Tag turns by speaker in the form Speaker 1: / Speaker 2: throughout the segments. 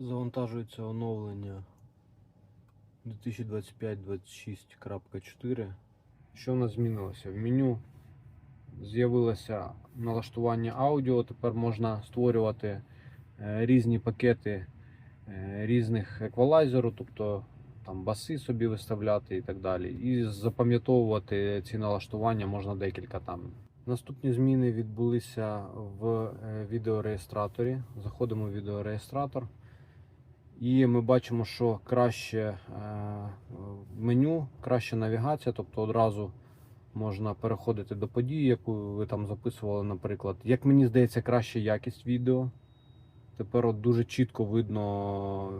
Speaker 1: Завантажується оновлення 2025-26.4. Що в нас змінилося? В меню з'явилося налаштування аудіо. Тепер можна створювати е, різні пакети е, різних еквалайзеру, тобто там баси собі виставляти і так далі. І запам'ятовувати ці налаштування можна декілька там. Наступні зміни відбулися в е, відеореєстраторі. Заходимо в відеореєстратор. І ми бачимо, що краще е, меню, краща навігація, тобто одразу можна переходити до події, яку ви там записували, наприклад. Як мені здається, краща якість відео. Тепер от дуже чітко видно,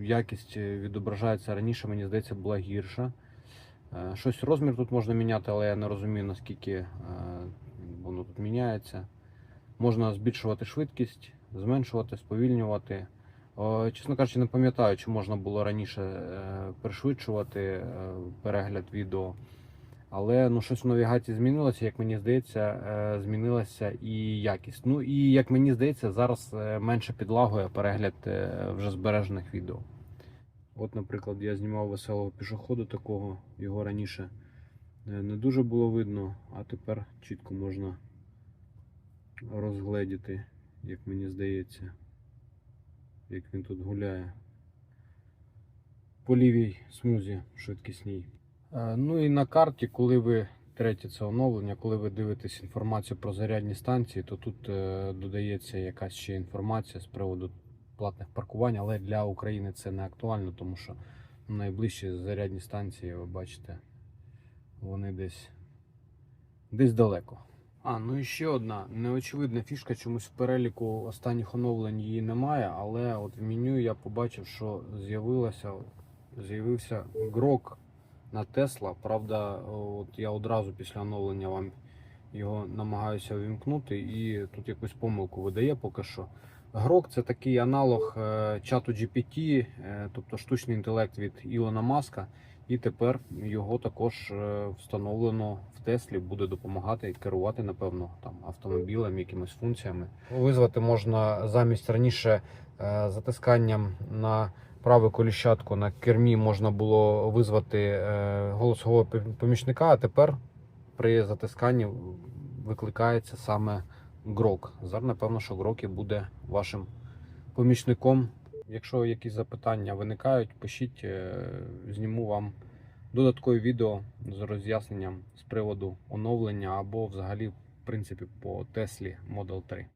Speaker 1: е, якість відображається раніше, мені здається, була гірша. Е, Щось розмір тут можна міняти, але я не розумію, наскільки воно тут міняється. Можна збільшувати швидкість, зменшувати, сповільнювати. О, Чесно кажучи, не пам'ятаю, чи можна було раніше е, пришвидшувати е, перегляд відео. Але ну, щось в навігації змінилося, як мені здається, е, змінилася і якість. Ну і як мені здається, зараз е, менше підлагує перегляд е, вже збережених відео. От, наприклад, я знімав веселого пішоходу такого, його раніше е, не дуже було видно, а тепер чітко можна розгледіти, як мені здається, як він тут гуляє. По лівій смузі швидкісній. Е, Ну і на карті, коли ви третє це оновлення, коли ви дивитесь інформацію про зарядні станції, то тут е, додається якась ще інформація з приводу платних паркувань, але для України це не актуально, тому що найближчі зарядні станції, ви бачите, вони десь, десь далеко. А, ну і ще одна неочевидна фішка, чомусь в переліку останніх оновлень її немає, але от в меню я побачив, що з'явилася, з'явився грок на Тесла. Правда, от я одразу після оновлення вам його намагаюся увімкнути, і тут якусь помилку видає поки що. Грок це такий аналог е, чату GPT, е, тобто штучний інтелект від Ілона Маска. І тепер його також е, встановлено в Теслі, буде допомагати керувати, напевно, там автомобілем, якимись функціями. Визвати можна замість раніше затисканням на праве коліщатку на кермі можна було визвати голосового помічника, а тепер при затисканні викликається саме грок. Зараз, напевно, що грок і буде вашим помічником. Якщо якісь запитання виникають, пишіть, е, зніму вам додаткове відео з роз'ясненням з приводу оновлення або взагалі, в принципі, по Теслі Model 3.